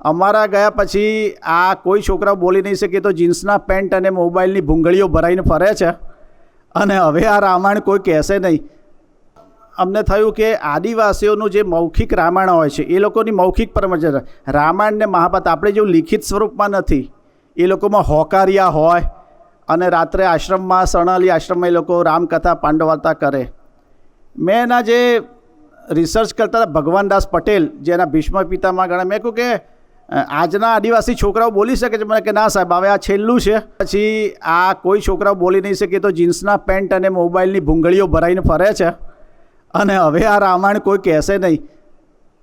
અમારા ગયા પછી આ કોઈ છોકરા બોલી નહીં શકે તો જીન્સના પેન્ટ અને મોબાઈલની ભૂંગળીઓ ભરાઈને ફરે છે. અને હવે આ રામાયણ કોઈ કહેશે નહીં. અમને થયું કે આદિવાસીઓનું જે મૌખિક રામાયણ હોય છે, એ લોકોની મૌખિક પરમજા રામાયણ ને મહાભારત આપણે જેવું લિખિત સ્વરૂપમાં નથી. એ લોકોમાં હોકારિયા હોય અને રાત્રે આશ્રમમાં સણાલી આશ્રમમાં એ લોકો રામકથા પાંડવાર્તા કરે. મેં એના જે રિસર્ચ કરતા હતા ભગવાનદાસ પટેલ, જેના ભીષ્મ પિતામાં ગણા મેં કહ્યું કે આજના આદિવાસી છોકરાઓ બોલી શકે છે. મને કે ના સાહેબ, હવે આ છેલ્લું છે. પછી આ કોઈ છોકરાઓ બોલી નહીં શકે તો જીન્સના પેન્ટ અને મોબાઈલની ભૂંગળીઓ ભરાઈને ફરે છે. અને હવે આ રામાયણ કોઈ કહેશે નહીં.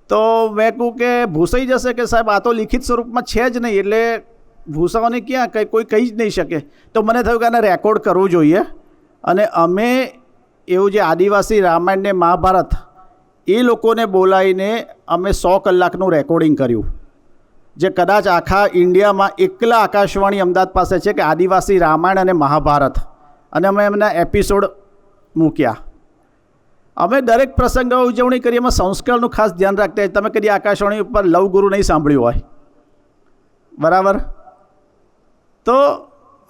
તો મેં કહું કે ભૂસાઈ જશે કે સાહેબ, આ તો લિખિત સ્વરૂપમાં છે જ નહીં. એટલે ભૂસાઓને ક્યાં કંઈ, કોઈ કહી જ નહીં શકે. તો મને થયું કે આને રેકોર્ડ કરવું જોઈએ. અને અમે એવું જે આદિવાસી રામાયણ ને મહાભારત, એ લોકોને બોલાવીને અમે સો કલાકનું રેકોર્ડિંગ કર્યું. જે કદાચ આખા ઇન્ડિયામાં એકલા આકાશવાણી અમદાવાદ પાસે છે કે આદિવાસી રામાયણ અને મહાભારત. અને અમે એમના એપિસોડ મૂક્યા. અમે દરેક પ્રસંગો ઉજવણી કરીએ એમાં સંસ્કારનું ખાસ ધ્યાન રાખતા. તમે કદી આકાશવાણી ઉપર લવગુરુ નહીં સાંભળ્યું હોય. બરાબર? તો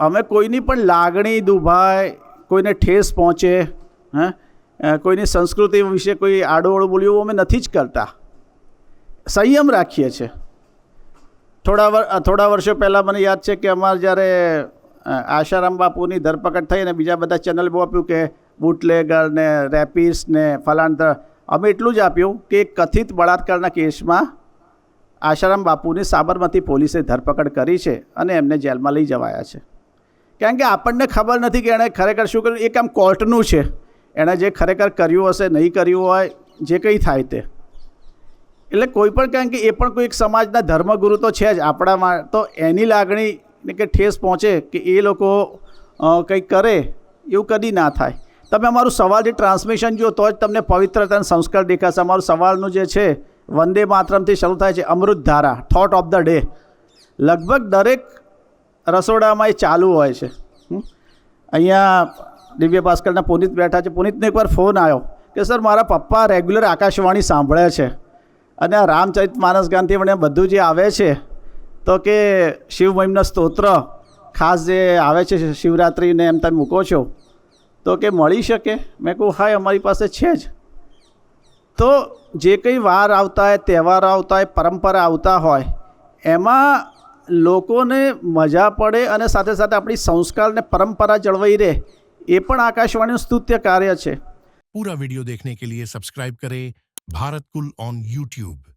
અમે કોઈની પણ લાગણી દુભાય, કોઈને ઠેસ પહોંચે, હે કોઈની સંસ્કૃતિ વિશે કોઈ આડોઅળું બોલ્યું અમે નથી જ કરતા. સંયમ રાખીએ છીએ. થોડા થોડા વર્ષો પહેલાં મને યાદ છે કે અમારે જ્યારે આશારામ બાપુની ધરપકડ થઈ અને બીજા બધા ચેનલ બહુ આપ્યું કે બુટલેગર ને રેપિસ ને ફલાંતર અમે એટલું જ આપ્યું કે કથિત બળાત્કારના કેસમાં આશારામ બાપુની સાબરમતી પોલીસે ધરપકડ કરી છે અને એમને જેલમાં લઈ જવાયા છે. કારણ કે આપણને ખબર નથી કે એણે ખરેખર શું કર્યું. એ કામ કોર્ટનું છે. એણે જે ખરેખર કર્યું હશે, નહીં કર્યું હોય, જે કંઈ થાય તે. એટલે કોઈ પણ કારણ કે એ પણ કોઈ સમાજના ધર્મગુરુ તો છે જ. આપણામાં તો એની લાગણી કે ઠેસ પહોંચે કે એ લોકો કંઈક કરે, એવું કદી ના થાય. તમે અમારું સવાલ જે ટ્રાન્સમિશન જુઓ તો જ તમને પવિત્રતા અને સંસ્કાર દેખાશે. અમારું સવાલનું જે છે, વંદે માતરમથી શરૂ થાય છે, અમૃત ધારા થોટ ઓફ ધ ડે લગભગ દરેક રસોડામાં એ ચાલુ હોય છે. અહીંયા દિવ્ય ભાસ્કરના પુનિત બેઠા છે. પુનિતને એકવાર ફોન આવ્યો કે, સર, મારા પપ્પા રેગ્યુલર આકાશવાણી સાંભળે છે. અને રામચરિત માનસ ગાંધી મને બધું જે આવે છે, તો કે શિવ મહિમનો સ્તોત્ર ખાસ જે આવે છે શિવરાત્રિને એમ તમે મૂકો છો, તો કે મળી શકે? મેં કહું હા અમારી પાસે છે જ. તો જે કંઈ વાર આવતા હોય, તહેવાર આવતા હોય, પરંપરા આવતા હોય, એમાં લોકોને મજા પડે અને સાથે સાથે આપણી સંસ્કાર અને પરંપરા જળવાઈ રહે, એ પણ આકાશવાણીનું સ્તુત્ય કાર્ય છે. પૂરા વિડિયો દેખને કે લીએ સબસ્ક્રાઇબ કરે ભારતકુલ ઓન યુટ્યુબ